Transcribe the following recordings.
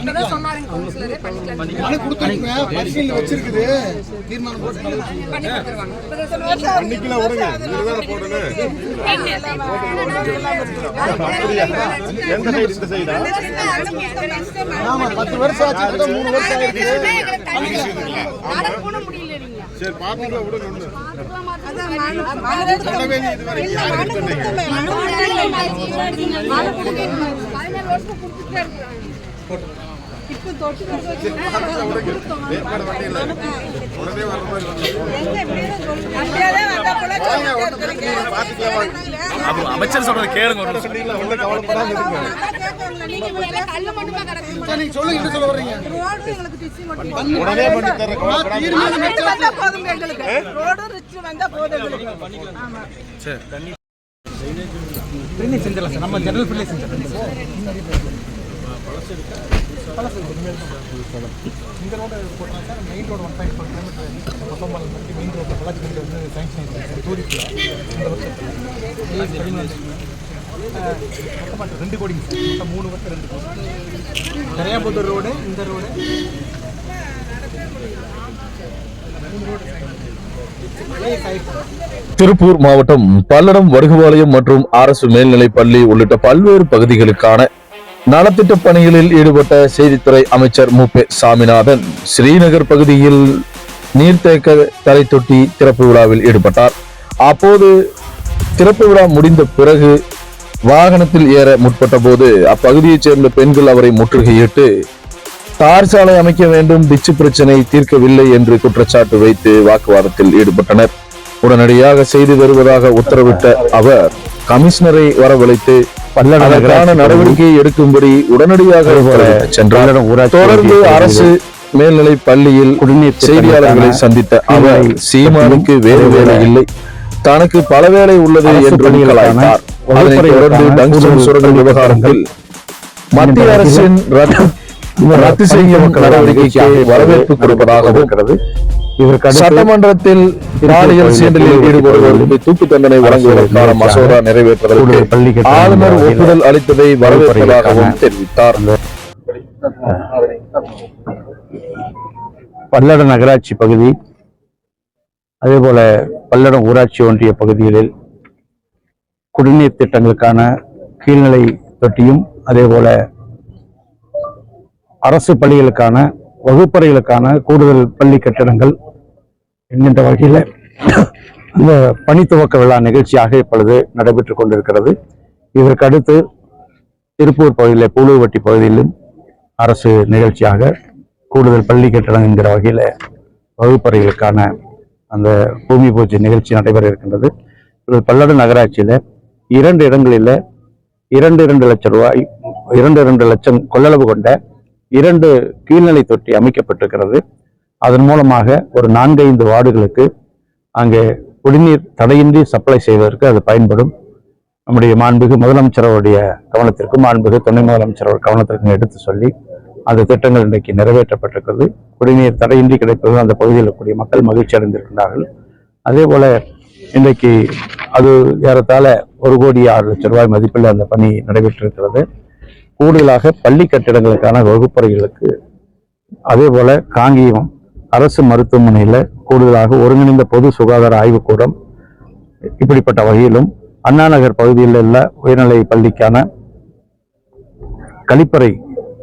இப்பதான் சொன்னாருங்க கவுன்சிலரே பண்ணிக்கலாம். வச்சிருக்குது. தீர்மானம் போட்டு பண்ணி கொடுத்துருவாங்க இப்பதான் வருஷம் பண்ணிக்கல விடுங்க இதுதானே போடணும் எந்த சைடு இந்த சைடா ஆமா பத்து வருஷம் ஆச்சு மூணு வருஷம் ஆயிருக்கு. சரி விடுங்க பாத்துக்கலாம் அமைச்சர் சொல்றது கேளுங்க சரி தர்றேன் தீர்மானம் பின்னி செஞ்சிடலாம் இந்த road sir main road one point four kilometre main Pollachi வந்து ஆகிருக்கு இந்த வருஷத்தில் ரெண்டு கோடிங்க சார் மொத்தம் மூணு வருஷம் ரெண்டு கோடி கரையாம்புத்தூர் ரோடு இந்த ரோடு மூணு ரோடு திருப்பூர் மாவட்டம் பல்லடம் வடுகுபாளையம் மற்றும் அரசு மேல்நிலைப் பள்ளி உள்ளிட்ட பல்வேறு பகுதிகளுக்கான நலத்திட்ட பணிகளில் ஈடுபட்ட செய்தித்துறை அமைச்சர் மு சாமிநாதன் ஸ்ரீநகர் பகுதியில் நீர்த்தேக்க தரை தொட்டி திறப்பு விழாவில் ஈடுபட்டார். அப்போது திறப்பு விழா முடிந்த பிறகு வாகனத்தில் ஏற முற்பட்ட போது அப்பகுதியைச் சேர்ந்த பெண்கள் அவரை முற்றுகையிட்டு தார் சாலை அமைக்க வேண்டும் டிச்சு பிரச்சனை தீர்க்கவில்லை என்று குற்றச்சாட்டு வைத்து வாக்குவாதத்தில் ஈடுபட்டனர். உடனடியாக செய்து வருவதாக உத்தரவிட்ட அவர் கமிஷனரை வரவழைத்து அதற்கான நடவடிக்கையை எடுக்கும்படி உடனடியாக சென்றார் தொடர்ந்து அரசு மேல்நிலை பள்ளியில் செய்தியாளர்களை சந்தித்த அவர் சீமானுக்கு வேறு வேலை இல்லை. தனக்கு பல வேலை உள்ளது என்று கலாய்த்தார். அதனைத் தொடர்ந்து டங்ஸ்டன் சுரங்க விவகாரத்தில் மத்திய அரசின் ரத்து ரத்து செய்யும் நடவடிக்கைக்கு வரவேற்பு கொடுப்பதாகவும் சட்டமன்றத்தில் பாலியல் சீண்டலில் ஈடுபடுவோருக்கு தூக்கு தண்டனை வழங்குவதற்கான மசோதா நிறைவேற்றுவதற்கு ஆளுநர் ஒப்புதல் அளித்ததை வரவேற்பதாகவும் தெரிவித்தார். பல்லடம் நகராட்சி பகுதி அதேபோல பல்லடம் ஊராட்சி ஒன்றிய பகுதிகளில் குடிநீர் திட்டங்களுக்கான கீழ்நிலை தொட்டியும் அதேபோல அரசு பள்ளிகளுக்கான வகுப்பறைகளுக்கான கூடுதல் பள்ளி கட்டிடங்கள் என்கின்ற வகையில் இந்த பணி துவக்க விழா நிகழ்ச்சியாக இப்பொழுது நடைபெற்று கொண்டிருக்கிறது. இதற்கு அடுத்து திருப்பூர் பகுதியில் பூலுவட்டி பகுதியிலும் அரசு நிகழ்ச்சியாக கூடுதல் பள்ளி கட்டணம் என்கிற வகையில் வகுப்பறைகளுக்கான அந்த பூமி பூஜை நிகழ்ச்சி நடைபெற இருக்கின்றது. இது பல்லடு நகராட்சியில் இரண்டு இடங்களில் இரண்டு இரண்டு லட்சம் ரூபாய் இரண்டு இரண்டு லட்சம் கொள்ளளவு கொண்ட இரண்டு கீழ்நிலை தொட்டி அமைக்கப்பட்டிருக்கிறது. அதன் மூலமாக ஒரு நான்கைந்து வார்டுகளுக்கு அங்கே குடிநீர் தடையின்றி சப்ளை செய்வதற்கு அது பயன்படும். நம்முடைய மாண்புகு முதலமைச்சர் அவருடைய கவனத்திற்கும் மாண்புகு துணை முதலமைச்சர் அவர் கவனத்திற்கும் எடுத்து சொல்லி அந்த திட்டங்கள் இன்றைக்கு நிறைவேற்றப்பட்டிருக்கிறது. குடிநீர் தடையின்றி கிடைப்பது அந்த பகுதியில் இருக்கக்கூடிய மக்கள் மகிழ்ச்சி அடைந்திருக்கின்றார்கள். அதே போல இன்றைக்கு அது ஏறத்தாழ ஒரு கோடி ஆறு லட்சம் ரூபாய் மதிப்பில் அந்த பணி நடைபெற்றிருக்கிறது. கூடுதலாக பள்ளி கட்டிடங்களுக்கான வகுப்பறைகளுக்கு அதே போல காங்கேயம் அரசு மருத்துவமனையில் கூடுதலாக ஒருங்கிணைந்த பொது சுகாதார ஆய்வுக்கூடம் இப்படிப்பட்ட வகையிலும் அண்ணா நகர் பகுதியில் உள்ள உயர்நிலை பள்ளிக்கான கழிப்பறை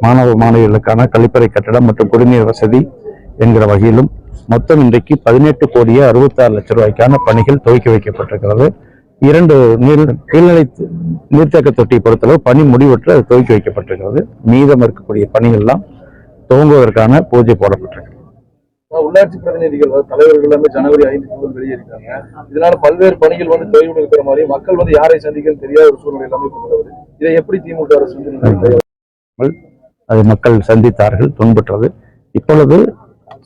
மாணவ மாணவிகளுக்கான கழிப்பறை கட்டடம் மற்றும் குடிநீர் வசதி என்கிற வகையிலும் மொத்தம் இன்றைக்கு பதினெட்டு கோடியே அறுபத்தாறு லட்சம் ரூபாய்க்கான பணிகள் துவக்கி வைக்கப்பட்டிருக்கிறது. இரண்டு நீர் கீழ்நிலை நீர்த்தேக்க தொட்டியை பொறுத்தளவு பணி முடிவற்று அது துவக்கி வைக்கப்பட்டிருக்கிறது. மீதம் இருக்கக்கூடிய பணிகள்லாம் துவங்குவதற்கான பூஜை போடப்பட்டிருக்கு உள்ளாட்சி பிரதிநிதிகள் தலைவர்கள் எல்லாமே ஜனவரி ஐந்து முதல் வெளியேறிட்டாங்க. இதனால பல்வேறு பணிகள் வந்து தொய்வு இருக்கிற மாதிரி மக்கள் வந்து யாரை சந்திக்கன்னு தெரியாத ஒரு சூழ்நிலை எல்லாமே கொண்டு இதை எப்படி திமுக அரசு வந்து அதை மக்கள் சந்தித்தார்கள் துன்பற்றது. இப்பொழுது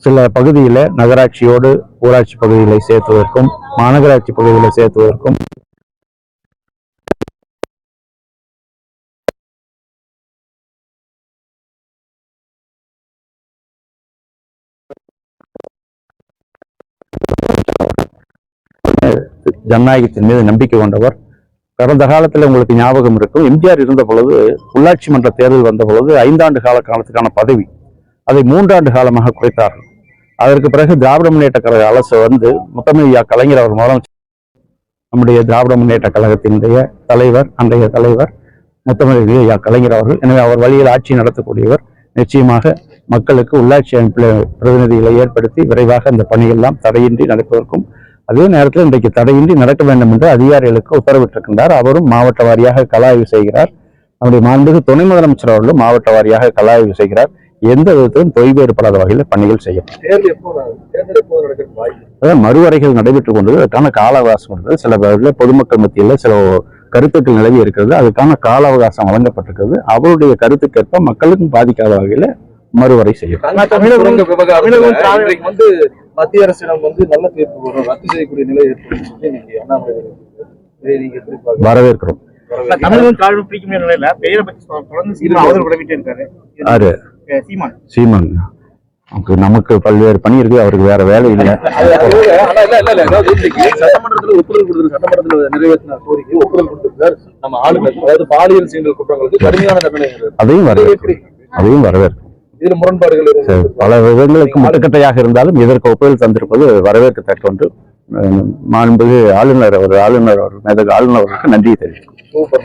சில பகுதியில் நகராட்சியோடு ஊராட்சி பகுதிகளை சேர்த்துவதற்கும் மாநகராட்சி பகுதிகளை சேர்த்துவதற்கும் ஜனநாயகத்தின் மீது நம்பிக்கை கொண்டவர். கடந்த காலத்தில் உங்களுக்கு ஞாபகம் இருக்கும் எம்ஜிஆர் இருந்த பொழுது உள்ளாட்சி மன்ற தேர்தல் வந்த பொழுது ஐந்தாண்டு கால காலத்துக்கான பதவி அதை மூன்றாண்டு காலமாக குறைத்தார்கள். அதற்கு பிறகு திராவிட முன்னேற்ற கழக அரசு வந்து முத்தமிழ்யா கலைஞர் அவர் மூலம் நம்முடைய திராவிட முன்னேற்ற கழகத்தினுடைய தலைவர் அன்றைய தலைவர் முத்தமிழ் ஐயா கலைஞர் அவர்கள். எனவே அவர் வழியில் ஆட்சி நடத்தக்கூடியவர். நிச்சயமாக மக்களுக்கு உள்ளாட்சி அமைப்பில் பிரதிநிதிகளை ஏற்படுத்தி விரைவாக அந்த பணியெல்லாம் தடையின்றி நடப்பதற்கும் அதே நேரத்தில் இன்றைக்கு தடையின்றி நடக்க வேண்டும் என்று அதிகாரிகளுக்கு உத்தரவிட்டிருக்கின்றார். அவரும் மாவட்ட வாரியாக கள ஆய்வு செய்கிறார். நம்முடைய மாண்புக்கு துணை முதலமைச்சர் அவர்களும் மாவட்ட வாரியாக கள ஆய்வு செய்கிறார். எந்த விதத்திலும் தொய்வு ஏற்படாத வகையில் பணிகள் செய்யும் அதாவது மறுவரைகள் நடைபெற்றுக் கொண்டது அதுக்கான கால அவகாசம் இருந்தது சில பேரில் பொதுமக்கள் மத்தியில் சில கருத்துக்கள் நிலவி இருக்கிறது. அதுக்கான கால அவகாசம் வழங்கப்பட்டிருக்கிறது. அவருடைய கருத்துக்கேற்ப மக்களுக்கும் பாதிக்காத வகையில் மறுவரை செய்யும் மத்திய அரசிடம் வந்து நல்ல தீர்ப்பு வரும் ரத்து செய்யக்கூடிய நிலை ஏற்படும் சொல்லி நீங்க அண்ணாமலை நீங்க எப்படி? வரவேற்கிறோம் தமிழகம் நிலையில பெயரை பற்றி தொடர்ந்து இருக்காரு யாரு சீமான் சீமான் நமக்கு பல்வேறு பணி இருக்கு அவருக்கு வேற வேலை இல்லை சட்டமன்றத்துல ஒப்புதல் கொடுத்திருக்கு சட்டமன்றத்துல நிறைவேற்றின கோரிக்கை ஒப்புதல் கொடுத்திருக்கார் நம்ம ஆளுநர் அதாவது பாலியல் சீண்டல் குற்றங்களுக்கு கடுமையான தண்டனை. அதையும் வரவேற்கிறோம் அதையும் வரவேற்கிறோம் இதுல முரண்பாடுகள். பல விதங்களுக்கு முட்டுக்கட்டையாக இருந்தாலும் இதற்கு ஒப்புதல் தந்திருப்பது வரவேற்கத்தக்க ஒன்று. மாண்புகு ஆளுநர் அவர் ஆளுநர் அவர் மேதகு ஆளுநர் அவருக்கு நன்றியை சூப்பர்.